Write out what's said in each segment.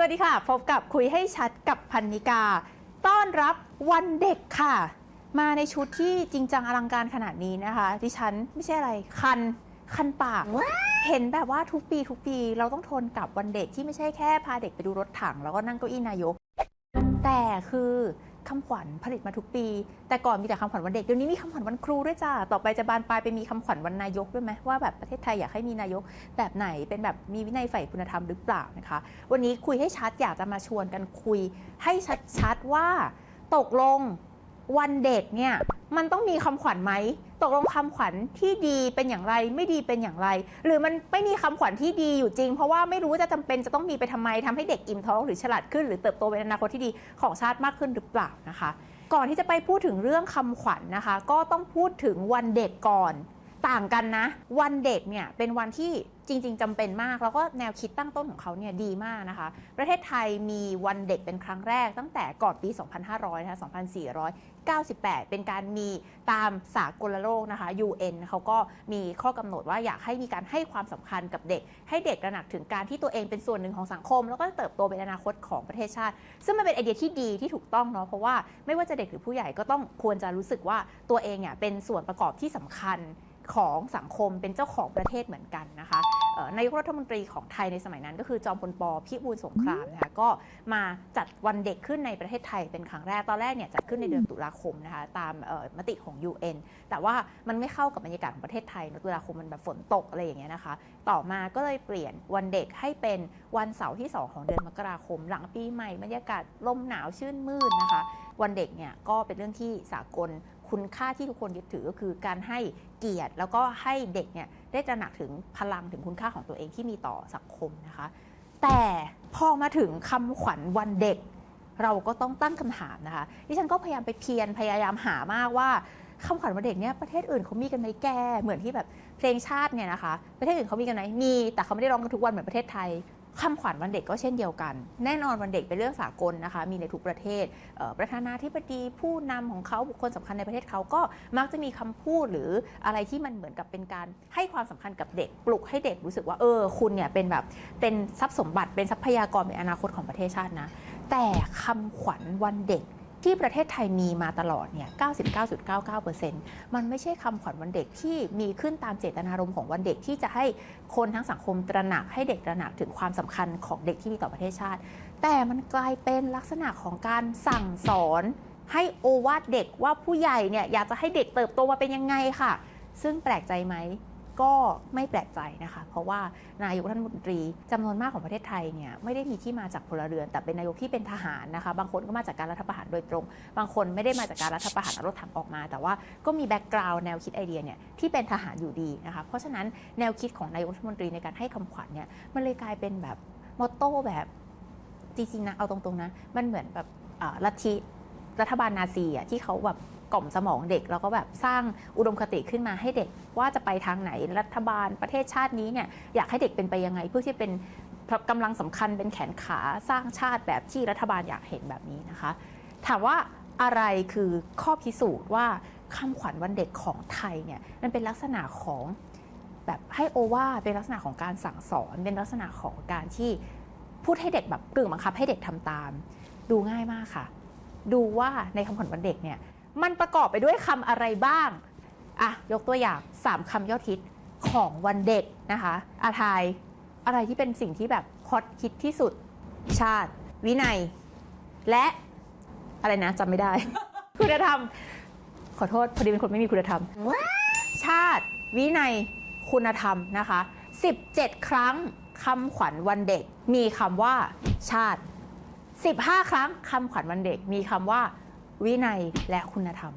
พบกับคุยให้ชัดกับพันนิกา ต้อนรับวันเด็กค่ะ มาในชุดที่จริงจังอลังการขนาดนี้นะคะ ดิฉันไม่ใช่อะไร คัน คันปาก เห็นแบบว่าทุกปีทุกปี เราต้องทนกับวันเด็กที่ไม่ใช่แค่พาเด็กไปดูรถถัง แล้วก็นั่งเก้าอี้นายก แต่คือ คำขวัญผลิตมาทุกปี แต่ก่อนมีแต่คำขวัญวันเด็กเดี๋ยวนี้มีคำขวัญวันครูด้วยจ้าต่อไปจะบานปลายไปมีคำขวัญวันนายกด้วยไหมว่าแบบประเทศไทยอยากให้มีนายกแบบไหนเป็นแบบมีวินัยใฝ่คุณธรรมหรือเปล่านะคะ วันนี้คุยให้ชัดอยากจะมาชวนกันคุย ให้ชัดๆว่าตกลงวันเด็กเนี่ยมันต้องมีคำขวัญไหม ตกลงคำขวัญที่ดีเป็นอย่างไรไม่ดีเป็นอย่างไร หรือมันไม่มีคำขวัญที่ดีอยู่จริง เพราะว่าไม่รู้ว่าจะจำเป็นจะต้องมีไปทำไมทำให้เด็กอิ่มท้องหรือฉลาดขึ้น หรือเติบโตเป็นอนาคตที่ดีของชาติมากขึ้นหรือเปล่านะคะ ก่อนที่จะไปพูดถึงเรื่องคำขวัญนะคะ ก็ต้องพูดถึงวันเด็กก่อน ต่างกันนะ วันเด็กเนี่ยเป็นวันที่จริง ๆจำเป็นมาก แล้วก็แนวคิดตั้งต้นของเขาเนี่ยดีมากนะคะ ประเทศไทยมีวันเด็กเป็นครั้งแรกตั้งแต่ก่อนปี 2500 นะคะ 2498 เป็นการมีตามสากลโลกนะคะ UN เขาก็มีข้อกำหนดว่าอยากให้มีการให้ความสำคัญกับเด็ก ให้เด็กระหนักถึงการที่ตัวเองเป็นส่วนหนึ่งของสังคม แล้วก็เติบโตเป็นอนาคตของประเทศชาติ ซึ่งมันเป็นไอเดียที่ดีที่ถูกต้องเนาะเพราะว่าไม่ว่าจะเด็กหรือผู้ใหญ่ก็ต้องควรจะรู้สึกว่าตัวเองเนี่ยเป็นส่วนประกอบที่สำคัญ ของสังคมเป็นเจ้าของประเทศเหมือนกันนะคะนายกรัฐมนตรีของไทยในสมัยนั้น ก็คือจอมพลปพิบูลสงครามนะคะก็มาจัดวันเด็กขึ้นในประเทศไทยเป็นครั้งแรกตอนแรกเนี่ยจัดขึ้นในเดือนตุลาคมนะคะตามมติของ UN แต่ว่ามันไม่เข้ากับบรรยากาศของประเทศไทยนะตุลาคมมันแบบฝนตกอะไรอย่างเงี้ยนะคะ ต่อมาก็เลยเปลี่ยนวันเด็กให้เป็นวันเสาร์ที่ 2 ของเดือนมกราคม หลังปีใหม่บรรยากาศลมหนาวชื่นมืดนะคะ วันเด็กเนี่ยก็เป็นเรื่องที่สากล คุณค่าที่ทุกคนยึดถือก็คือการให้เกียรติ แล้วก็ให้เด็กเนี่ยได้ตระหนักถึงพลังถึงคุณค่าของตัวเองที่มีต่อสังคมนะคะ แต่พอมาถึงคำขวัญวันเด็ก เราก็ต้องตั้งคำถามนะคะดิฉันก็พยายามไปเพียรพยายามหามากว่าคำขวัญวันเด็กเนี่ยประเทศอื่นเขามีกันไหมแกเหมือนที่แบบเพลงชาติเนี่ยนะคะ ประเทศอื่นเขามีกันไหมมีแต่เขาไม่ได้ร้องกันทุกวันเหมือนประเทศไทย คำขวัญวันเด็กก็เช่นเดียวกัน แน่นอนวันเด็กเป็นเรื่องสากลนะคะ มีในทุกประเทศ ประธานาธิบดีผู้นำของเขาบุคคลสำคัญในประเทศเขาก็มักจะมีคำพูดหรืออะไรที่มันเหมือนกับเป็นการให้ความสำคัญกับเด็ก ปลุกให้เด็กรู้สึกว่าเออคุณเนี่ยเป็นแบบเป็นทรัพย์สมบัติเป็นทรัพยากรในอนาคตของประเทศชาตินะ แต่คำขวัญวันเด็ก ที่ประเทศไทยมีมาตลอดเนี่ย 99.99%มันไม่ใช่คำขวัญวันเด็กที่มีขึ้นตามเจตนารมณ์ของวันเด็กที่จะให้คนทั้งสังคมตระหนักให้เด็กตระหนักถึงความสำคัญของเด็กที่มีต่อประเทศชาติ แต่มันกลายเป็นลักษณะของการสั่งสอน ให้โอวาทเด็กว่าผู้ใหญ่เนี่ยอยากจะให้เด็กเติบโตมาเป็นยังไงค่ะ ซึ่งแปลกใจไหม ก็ไม่แปลกใจนะคะ เพราะว่านายกรัฐมนตรีจำนวนมากของประเทศไทยเนี่ยไม่ได้มีที่มาจากพลเรือน แต่เป็นนายกที่เป็นทหารนะคะ บางคนก็มาจากการรัฐประหารโดยตรง บางคนไม่ได้มาจากการรัฐประหารรถถังออกมา แต่ว่าก็มีแบ็กกราวน์แนวคิดไอเดียเนี่ยที่เป็นทหารอยู่ดีนะคะเพราะฉะนั้นแนวคิดของนายกรัฐมนตรีในการให้คำขวัญเนี่ยมันเลยกลายเป็นแบบมอตโต้แบบจริงๆนะเอาตรงๆนะมันเหมือนแบบลัทธิรัฐบาลนาซีอะที่เขาแบบ กล่อมสมองเด็ก แล้วก็แบบสร้างอุดมคติขึ้นมาให้เด็กว่าจะไปทางไหนรัฐบาลประเทศชาตินี้เนี่ยอยากให้เด็กเป็นไปยังไง เพื่อที่เป็นกำลังสำคัญเป็นแขนขาสร้างชาติแบบที่รัฐบาลอยากเห็นแบบนี้นะคะ ถามว่าอะไรคือข้อพิสูจน์ว่าคำขวัญวันเด็กของไทยเนี่ยมันเป็นลักษณะของแบบให้โอวาเป็นลักษณะของการสั่งสอน เป็นลักษณะของการที่พูดให้เด็กแบบกึ่งบังคับให้เด็กทำตาม ดูง่ายมากค่ะ ดูว่าในคำขวัญวันเด็กเนี่ย มันประกอบไปด้วยคำอะไรบ้าง อะ ยกตัวอย่าง3คำยอดฮิตของวันเด็กนะคะอาทายอะไรที่เป็นสิ่งที่แบบฮอตฮิตที่สุด ชาติ วินัย และอะไรนะจำไม่ได้ คุณธรรม ขอโทษพอดีเป็นคนไม่มีคุณธรรม ชาติ วินัย คุณธรรมนะคะ 17 ครั้งคำขวัญวันเด็ก มีคำว่า ชาติ 15 ครั้งคำขวัญวันเด็ก มีคำว่า วินัยและคุณธรรม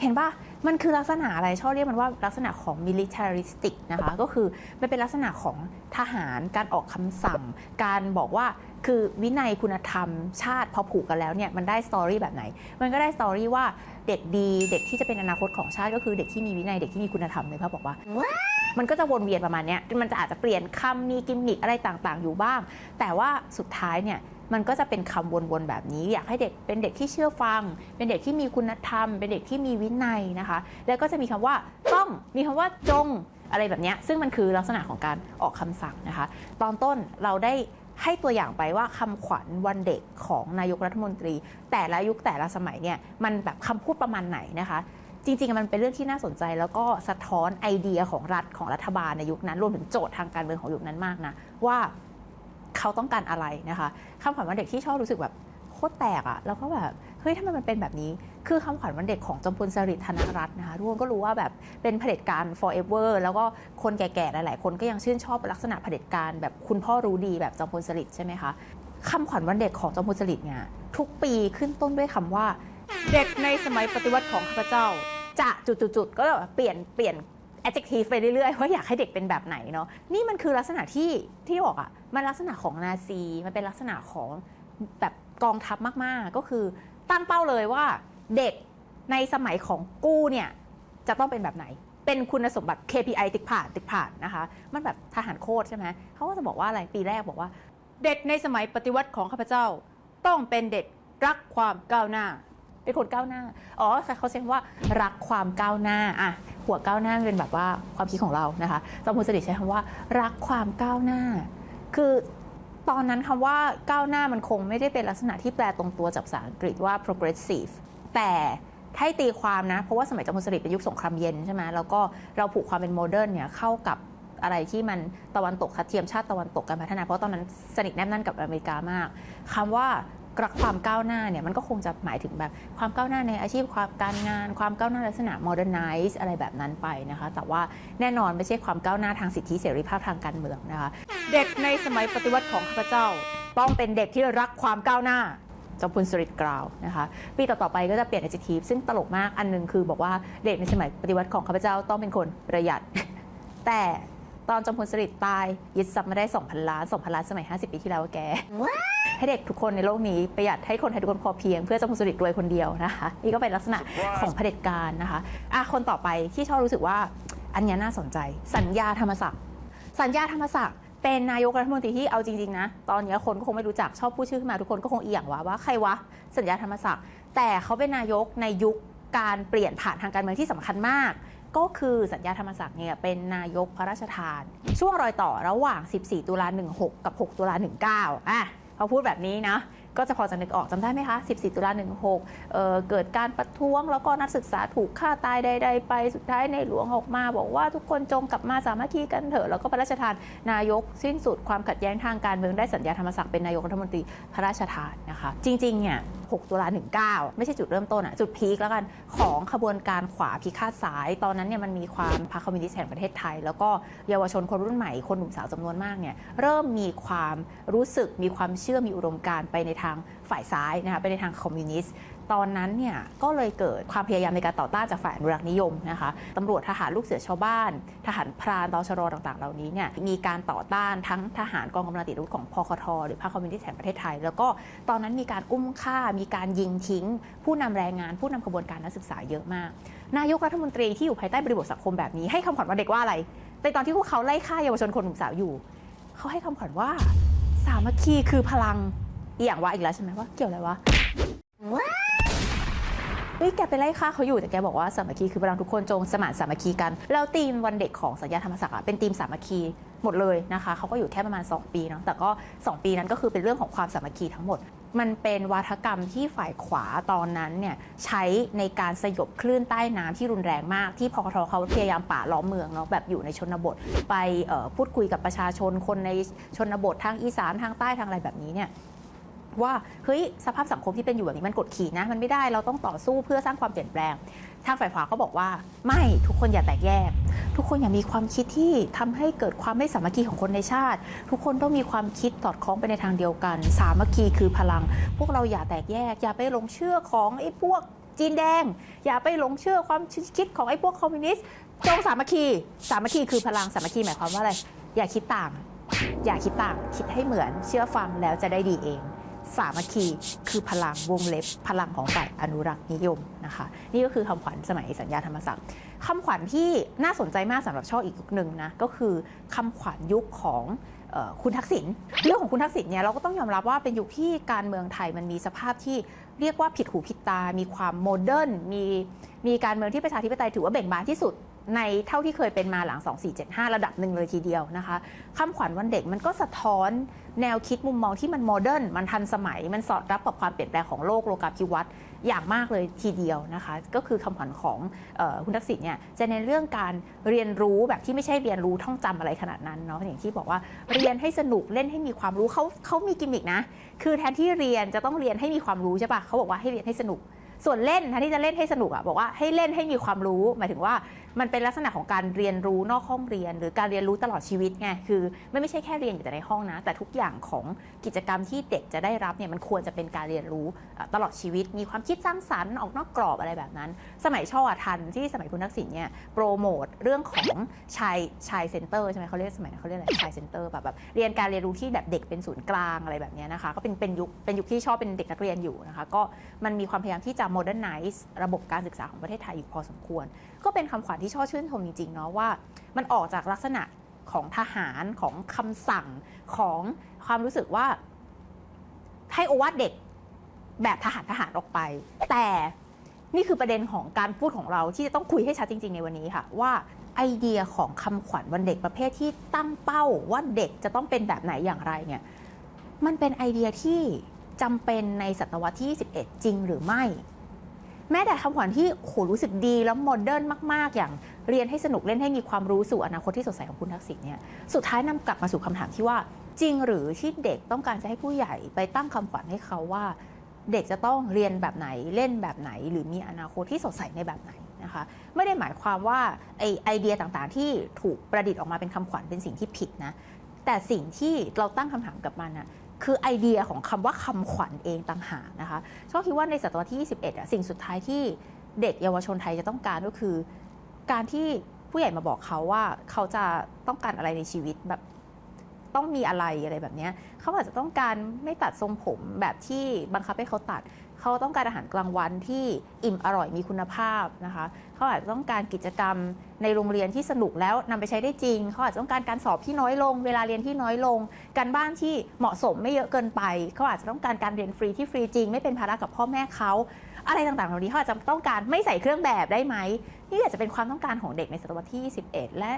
เห็นปะมันคือลักษณะอะไรชอบเรียกมันว่าลักษณะของ militaristic นะคะ ก็คือมันเป็นลักษณะของทหารการออกคำสั่ง การบอกว่าคือวินัยคุณธรรมชาติพอผูกกันแล้วเนี่ยมันได้สตอรี่แบบไหน มันก็ได้สตอรี่ว่าเด็กดีเด็กที่จะเป็นอนาคตของชาติก็คือเด็กที่มีวินัยเด็กที่มีคุณธรรมเลยพ่อบอกว่า มันก็จะวนเวียนประมาณเนี้ยมันจะอาจจะเปลี่ยนคำมีกิมมิคอะไรต่างๆ อยู่บ้าง แต่ว่าสุดท้ายเนี่ย มันก็จะเป็นคำวนๆแบบนี้ อยากให้เด็กเป็นเด็กที่เชื่อฟัง เป็นเด็กที่มีคุณธรรม เป็นเด็กที่มีวินัยนะคะ แล้วก็จะมีคำว่าต้องมีคำว่าจงอะไรแบบเนี้ยซึ่งมันคือลักษณะของการออกคำสั่งนะคะ ตอนต้นเราได้ให้ตัวอย่างไปว่าคำขวัญวันเด็กของนายกรัฐมนตรี แต่ละยุคแต่ละสมัยเนี่ยมันแบบคำพูดประมาณไหนนะคะจริงๆ มันเป็นเรื่องที่น่าสนใจแล้วก็สะท้อนไอเดียของรัฐของรัฐบาลในยุคนั้น รวมถึงโจทย์ทางการเมืองของยุคนั้นมากนะ ว่า เขาต้องการอะไรนะคะคำขวัญวันเด็กที่ชอบรู้สึกแบบโคตรแตกอะแล้วก็แบบเฮ้ยทำไมมันเป็นแบบนี้ คือคำขวัญวันเด็กของจอมพลสฤษดิ์ธนรัตน์นะคะทุกคนก็รู้ว่าแบบเป็นเผด็จการ forever แล้วก็คนแก่ๆหลายๆ คนก็ยังชื่นชอบลักษณะเผด็จการแบบคุณพ่อรู้ดีแบบจอมพลสฤษดิ์ใช่ไหมคะคำขวัญวันเด็กของจอมพลสฤษดิ์เนี่ยทุกปีขึ้นต้นด้วยคำว่า เด็กในสมัยปฏิวัติของข้าพเจ้า จะจุดๆๆก็แบบเปลี่ยนเปลี่ยน adjective ไปเรื่อยๆว่าอยากให้เด็กเป็นแบบไหนเนาะนี่มันคือลักษณะที่ที่บอกอะ่ะมันลักษณะของนาซีมันเป็นลักษณะของแบบกองทัพมาก ๆ ก็คือตั้งเป้าเลยว่าเด็กในสมัยของกู้เนี่ยจะต้องเป็นแบบไหน เป็นคุณสมบัติ KPI ติ๊กผ่านติ๊กผ่านนะคะ มันแบบทหารโคตรใช่ไหมเขาก็จะบอกว่าอะไรปีแรกบอกว่า เด็กในสมัยปฏิวัติของข้าพเจ้า ต้องเป็นเด็กรักความก้าวหน้า เป็นคนก้าวหน้า อ๋อเขาใช้คำว่ารักความก้าวหน้าอะหัวก้าวหน้าเป็นแบบว่าความคิดของเรานะคะจอมพลสฤษดิ์ใช้คำว่า รักความก้าวหน้า คือตอนนั้นคำว่าก้าวหน้ามันคงไม่ได้เป็นลักษณะที่แปลตรงตัวจากภาษาอังกฤษว่า progressive แต่ให้ตีความนะ เพราะว่าสมัยจอมพลสฤษดิ์เป็นยุคสงครามเย็นใช่ไหมแล้วก็เราผูกความเป็นโมเดิร์นเนี่ยเข้ากับอะไรที่มันตะวันตกทัดเทียมชาติตะวันตกการพัฒนา เพราะตอนนั้นสนิทแนบแน่นกับอเมริกามากคำว่า ความก้าวหน้าเนี่ยมันก็คงจะหมายถึงแบบความก้าวหน้าในอาชีพความการงาน ความก้าวหน้าลักษณะ modernize อะไรแบบนั้นไปนะคะ แต่ว่าแน่นอนไม่ใช่ความก้าวหน้าทางสิทธิเสรีภาพทางการเมืองนะคะ เด็กในสมัยปฏิวัติของข้าพเจ้า ต้องเป็นเด็กที่รักความก้าวหน้าจอมพลสฤษดิ์กล่าวนะคะปีต่อๆไปก็จะเปลี่ยน adjective ซึ่งตลกมากอันหนึงคือบอกว่าเด็กในสมัยปฏิวัติของข้าพเจ้าต้องเป็นคนประหยัด แต่ ตอนจอมพลสฤษดิ์ตายยึดทรัพย์มาได้ 2,000 ล้าน 2,000 ล้านสมัย 50 ปีที่แล้วอะแก ให้เด็กทุกคนในโลกนี้ประหยัดให้คนไทยทุกคนพอเพียงเพื่อจอมพลสฤษดิ์รวยคนเดียวนะคะนี่ก็เป็นลักษณะของเผด็จการนะคะอะคนต่อไปที่ชอบรู้สึกว่าอันเนี้ยน่าสนใจ สัญญาธรรมศักดิ์สัญญาธรรมศักดิ์เป็นนายกรัฐมนตรีที่เอาจริงๆนะตอนนี้คนก็คงไม่รู้จักชอบพูดชื่อขึ้นมาทุกคนก็คงเอียงว่าว่าใครวะสัญญาธรรมศักดิ์แต่เขาเป็นนายกในยุคการเปลี่ยนผ่านทางการเมืองที่สำคัญมาก ก็คือสัญญาธรรมศักดิ์เนี่ยเป็นนายกพระราชทาน ช่วงรอยต่อระหว่าง 14 ตุลา 16 กับ 6 ตุลา 19อะพอพูดแบบนี้นะ ก็จะพอจะนึกออกจำได้ไหมคะ 14 ตุลา 16เเกิดการประท้วง แล้วก็นักศึกษาถูกฆ่าตายใด ๆ ไปสุดท้ายในหลวงออกมา บอกว่าทุกคนจงกลับมาสามัคคีกันเถอะ แล้วก็พระราชทานนายกสิ้นสุดความขัดแย้งทางการเมืองได้สัญญาธรรมศักดิ์เป็นนายกรัฐมนตรีพระราชทานนะคะ จริงๆเนี่ย6ตุลา19 ไม่ใช่จุดเริ่มต้นอะจุดพีคแล้วกันของขบวนการขวาพิฆาตซ้าย ตอนนั้นเนี่ยมันมีความพรรคคอมมิวนิสต์แห่งประเทศไทย แล้วก็เยาวชนคนรุ่นใหม่คนหนุ่มสาวจำนวนมากเนี่ยเริ่มมีความรู้สึกมีความเชื่อมีอุดมการณ์ไปในทางฝ่ายซ้ายนะคะไปในทางคอมมิวนิสต์ตอนนั้นเนี่ยก็เลยเกิดความพยายามในการต่อต้านจากฝ่ายอนุรักษ์นิยมนะคะตำรวจทหารลูกเสือชาวบ้าน ทหารพรานตชรต่างๆ เหล่านี้เนี่ยมีการต่อต้านทั้งทหารกองกำลังติดอาวุธของพคทหรือพรรคคอมมิวนิสต์แห่งประเทศไทย แล้วก็ตอนนั้นมีการอุ้มฆ่า มีการยิงทิ้ง ผู้นำแรงงาน ผู้นำขบวนการนักศึกษาเยอะมาก นายกรัฐมนตรีที่อยู่ภายใต้บริบทสังคมแบบนี้ให้คำขวัญวันเด็กว่าอะไรในตอนที่พวกเขาไล่ฆ่าเยาวชนคนหนุ่มสาวอยู่ เขาให้คำขวัญว่า สามัคคีคือพลัง อีอย่างว่าอีกแล้วใช่ไหมว่าเกี่ยวอะไรวะเฮ้ยแกไปไล่ฆ่าเขาอยู่แต่แกบอกว่าสามัคคีคือพลังทุกคนจงสมานสามัคคีกัน แล้วธีมวันเด็กของสัญญาธรรมศักดิ์เป็นธีมสามัคคีหมดเลยนะคะเขาก็อยู่แค่ประมาณ 2 ปีเนาะแต่ก็ 2 ปีนั้นก็คือเป็นเรื่องของความสามัคคีทั้งหมด มันเป็นวาทกรรมที่ฝ่ายขวาตอนนั้นเนี่ยใช้ในการสยบคลื่นใต้น้ำที่รุนแรงมากที่พคทเขาพยายามป่าล้อมเมืองเนาะแบบอยู่ในชนบท ไปพูดคุยกับประชาชนคนในชนบททางอีสานทางใต้ทางอะไรแบบนี้เนี่ย ว่าเฮ้ยสภาพสังคมที่เป็นอยู่แบบนี้มันกดขี่นะ มันไม่ได้เราต้องต่อสู้เพื่อสร้างความเปลี่ยนแปลง ทางฝ่ายขวาเขาบอกว่า ไม่ทุกคนอย่าแตกแยก ทุกคนอย่ามีความคิดที่ทำให้เกิดความไม่สามัคคีของคนในชาติ ทุกคนต้องมีความคิดสอดคล้องไปในทางเดียวกัน สามัคคีคือพลัง พวกเราอย่าแตกแยก อย่าไปหลงเชื่อของไอ้พวกจีนแดง อย่าไปหลงเชื่อความคิดของไอ้พวกคอมมิวนิสต์จงสามัคคีสามัคคีคือพลังสามัคคีหมายความว่าอะไรอย่าคิดต่าง อย่าคิดต่าง คิดให้เหมือนเชื่อฟังแล้วจะได้ดีเอง สามัคคีคือพลังวงเล็บ พลังของฝ่ายอนุรักษ์นิยมนะคะ นี่ก็คือคำขวัญสมัยสัญญาธรรมศักดิ์คำขวัญที่น่าสนใจมากสำหรับช่ออีกยุคหนึ่งนะก็คือคำขวัญยุคของออคุณทักษิณเรื่องของคุณทักษิณเนี่ยเราก็ต้องยอมรับว่าเป็นยุคที่การเมืองไทยมันมีสภาพที่เรียกว่าผิดหูผิดตา มีความโมเดิร์นมีมีการเมืองที่ประชาธิปไตยถือว่าเบ่งบานที่สุด ในเท่าที่เคยเป็นมาหลัง 2475 ระดับหนึ่งเลยทีเดียวนะคะคำขวัญวันเด็กมันก็สะท้อนแนวคิดมุมมองที่มันโมเดิร์นมันทันสมัย มันสอดรับกับความเปลี่ยนแปลงของโลกโลกาภิวัตน์อย่างมากเลยทีเดียวนะคะ ก็คือคำขวัญของออคุณทักษิณเนี่ยจะในเรื่องการเรียนรู้แบบที่ไม่ใช่เรียนรู้ท่องจำอะไรขนาดนั้นเนาะอย่างที่บอกว่าเรียนให้สนุกเล่นให้มีความรู้เขาเขามีกิมมิกนะคือแทนที่เรียนจะต้องเรียนให้มีความรู้ใช่ปะเขาบอกว่าให้เรียนให้สนุก ส่วนเล่นแทนที่จะเล่นให้สนุกอะบอกว่าให้เล่นให้มีความรู้ หมายถึงว่ามันเป็นลักษณะของการเรียนรู้นอกห้องเรียน หรือการเรียนรู้ตลอดชีวิตไงคือไม่ไม่ใช่แค่เรียนอยู่แต่ในห้องนะ แต่ทุกอย่างของกิจกรรมที่เด็กจะได้รับเนี่ยมันควรจะเป็นการเรียนรู้ตลอดชีวิต มีความคิดสร้างสรรค์ออกนอกกรอบอะไรแบบนั้น สมัยช่อทันที่สมัยคุณทักษิณเนี่ยโปรโมทเรื่องของชายชายเซ็นเตอร์ใช่ไหมเขาเรียกสมัยนั้นเขาเรียกอะไรชายเซ็นเตอร์แบบแบบเรียนการเรียนรู้ที่แบบเด็กเป็นศูนย์กลางอะไรแบบเนี้ยนะคะก็เป็นเป็นยุคเป็นยุคที่ชอบเป็นเด็กนักเรียนอยู่นะคะก็มันมีความพยายามที่จะ modernize ระบบการศึกษาของประเทศไทยอยู่พอสมควร ก็เป็นคำขวัญที่ช่อชื่นชมจริงๆเนาะว่า มันออกจากลักษณะของทหารของคำสั่งของความรู้สึกว่าให้โอวาทเด็กแบบทหารทหารออกไป แต่นี่คือประเด็นของการพูดของเราที่จะต้องคุยให้ชัดจริง ๆ ในวันนี้ค่ะ ว่าไอเดียของคำขวัญวันเด็กประเภทที่ตั้งเป้าว่าเด็กจะต้องเป็นแบบไหนอย่างไรเนี่ยมันเป็นไอเดียที่จำเป็นในศตวรรษที่ 21 จริงหรือไม่ แม้แต่คำขวัญที่โหรู้สึกดีแล้วโมเดิร์นมาก ๆ อย่างเรียนให้สนุกเล่นให้มีความรู้สู่อนาคตที่สดใสของคุณทักษิณเนี่ยสุดท้ายนำกลับมาสู่คำถามที่ว่า จริงหรือที่เด็กต้องการจะให้ผู้ใหญ่ไปตั้งคำขวัญให้เขาว่า เด็กจะต้องเรียนแบบไหนเล่นแบบไหน หรือมีอนาคตที่สดใสในแบบไหนนะคะไม่ได้หมายความว่าไอไอเดียต่างๆ ที่ถูกประดิษฐ์ออกมาเป็นคำขวัญเป็นสิ่งที่ผิดนะแต่สิ่งที่เราตั้งคำถามกับมันนะ คือไอเดียของคำว่าคำขวัญเองต่างหากนะคะชอบคิดว่าในศตวรรษที่ 21อะสิ่งสุดท้ายที่เด็กเยาวชนไทยจะต้องการก็คือ การที่ผู้ใหญ่มาบอกเขาว่าเขาจะต้องการอะไรในชีวิตแบบต้องมีอะไรอะไรแบบนี้เขาอาจจะต้องการไม่ตัดทรงผมแบบที่บังคับให้เขาตัด เขาต้องการอาหารกลางวันที่อิ่มอร่อยมีคุณภาพนะคะเขาอาจจะต้องการกิจกรรมในโรงเรียนที่สนุกแล้วนำไปใช้ได้จริงเขาอาจจะต้องการการสอบที่น้อยลง เวลาเรียนที่น้อยลง การบ้านที่เหมาะสมไม่เยอะเกินไปเขาอาจจะต้องการการเรียนฟรีที่ฟรีจริง ไม่เป็นภาระกับพ่อแม่เขาอะไรต่างๆ เหล่านี้เขาอาจจะต้องการไม่ใส่เครื่องแบบได้ไหมนี่อาจจะเป็นความต้องการของเด็กในศตวรรษที่ 21 และ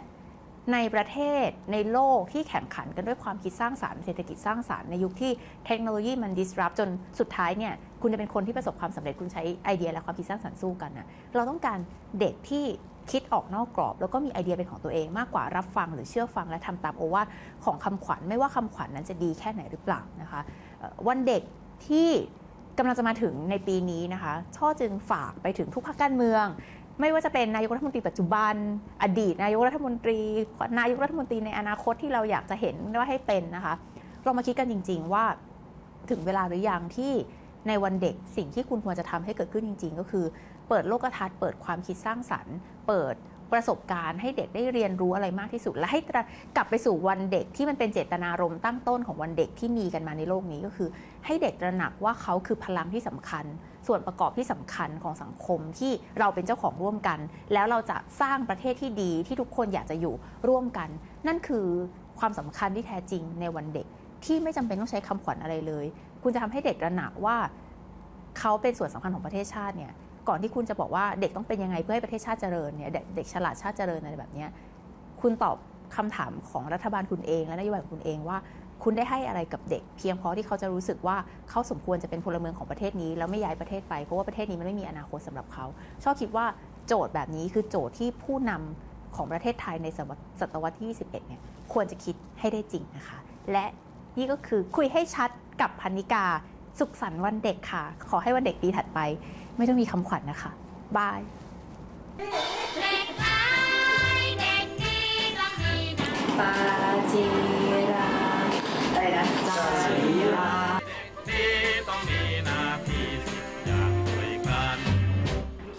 ในประเทศในโลกที่แข่งขันกันด้วยความคิดสร้างสารรค์เศรษฐกิจสร้างสารรค์ในยุคที่เทคโนโลยีมัน disrupt จนสุดท้ายเนี่ยคุณจะเป็นคนที่ประสบความสำเร็จคุณใช้ไอเดียและความคิดสร้างสรรค์สู้กันนะเราต้องการเด็กที่คิดออกนอกกรอบ แล้วก็มีไอเดียเป็นของตัวเองมากกว่ารับฟังหรือเชื่อฟังและทำตามโอวาทของคำขวัญ ไม่ว่าคำขวัญนั้นจะดีแค่ไหนหรือเปล่านะคะวันเด็กที่กำลังจะมาถึงในปีนี้นะคะ ช่อจึงฝากไปถึงทุกภาคการเมือง ไม่ว่าจะเป็นนายกรัฐมนตรีปัจจุบัน อดีตนายกรัฐมนตรี นายกรัฐมนตรีในอนาคตที่เราอยากจะเห็นว่าให้เป็นนะคะเรามาคิดกันจริง ๆ ว่าถึงเวลาหรือยังที่ในวันเด็กสิ่งที่คุณควรจะทำให้เกิดขึ้นจริง ๆ ก็คือ เปิดโลกทัศน์เปิดความคิดสร้างสรรค์ เปิด ประสบการณ์ให้เด็กได้เรียนรู้อะไรมากที่สุด และให้กลับไปสู่วันเด็กที่มันเป็นเจตนารมณ์ตั้งต้นของวันเด็กที่มีกันมาในโลกนี้ก็คือ ให้เด็กตระหนักว่าเขาคือพลังที่สำคัญ ส่วนประกอบที่สำคัญของสังคมที่เราเป็นเจ้าของร่วมกัน แล้วเราจะสร้างประเทศที่ดีที่ทุกคนอยากจะอยู่ร่วมกัน นั่นคือความสำคัญที่แท้จริงในวันเด็กที่ไม่จำเป็นต้องใช้คำขวัญอะไรเลย คุณจะทำให้เด็กตระหนักว่า เขาเป็นส่วนสำคัญของประเทศชาติเนี่ยก่อนที่คุณจะบอกว่าเด็กต้องเป็นยังไงเพื่อให้ประเทศชาติเจริญเนี่ยเด็กฉลาดชาติเจริญอะไรแบบนี้คุณตอบคำถามของรัฐบาลคุณเอง และนโยบายของคุณเองว่า คุณได้ให้อะไรกับเด็ก เพียงพอที่เขาจะรู้สึกว่าเขาสมควรจะเป็นพลเมืองของประเทศนี้แล้วไม่ย้ายประเทศไปเพราะว่าประเทศนี้มันไม่มีอนาคตสำหรับเขาชอบคิดว่าโจทย์แบบนี้คือโจทย์ที่ผู้นำของประเทศไทยในศตวรรษศตวรรษที่ 21 เนี่ยควรจะคิดให้ได้จริงนะคะ และนี่ก็คือคุยให้ชัดกับพันนิกา สุขสันต์วันเด็กค่ะ ขอให้วันเด็กปีถัดไป ไม่ต้องมีคำขวัญนะคะ บายเด็กน้อยเด็กดีต้องมีนะปาจีราอะไรนะจารีราที่ต้องมีหน้าที่สิบอย่างด้วยกัน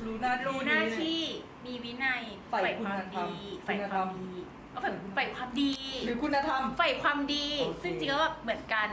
รู้หน้าที่รู้หน้าที่ มีวินัยใฝ่ความคุณธรรมดีใฝ่คุณคธรรวามมดีก็ใฝ่ใฝ่ความดี หรือคุณธรรมใฝ่ความดีโอเคซึ่งจริงๆก็เหมือนกัน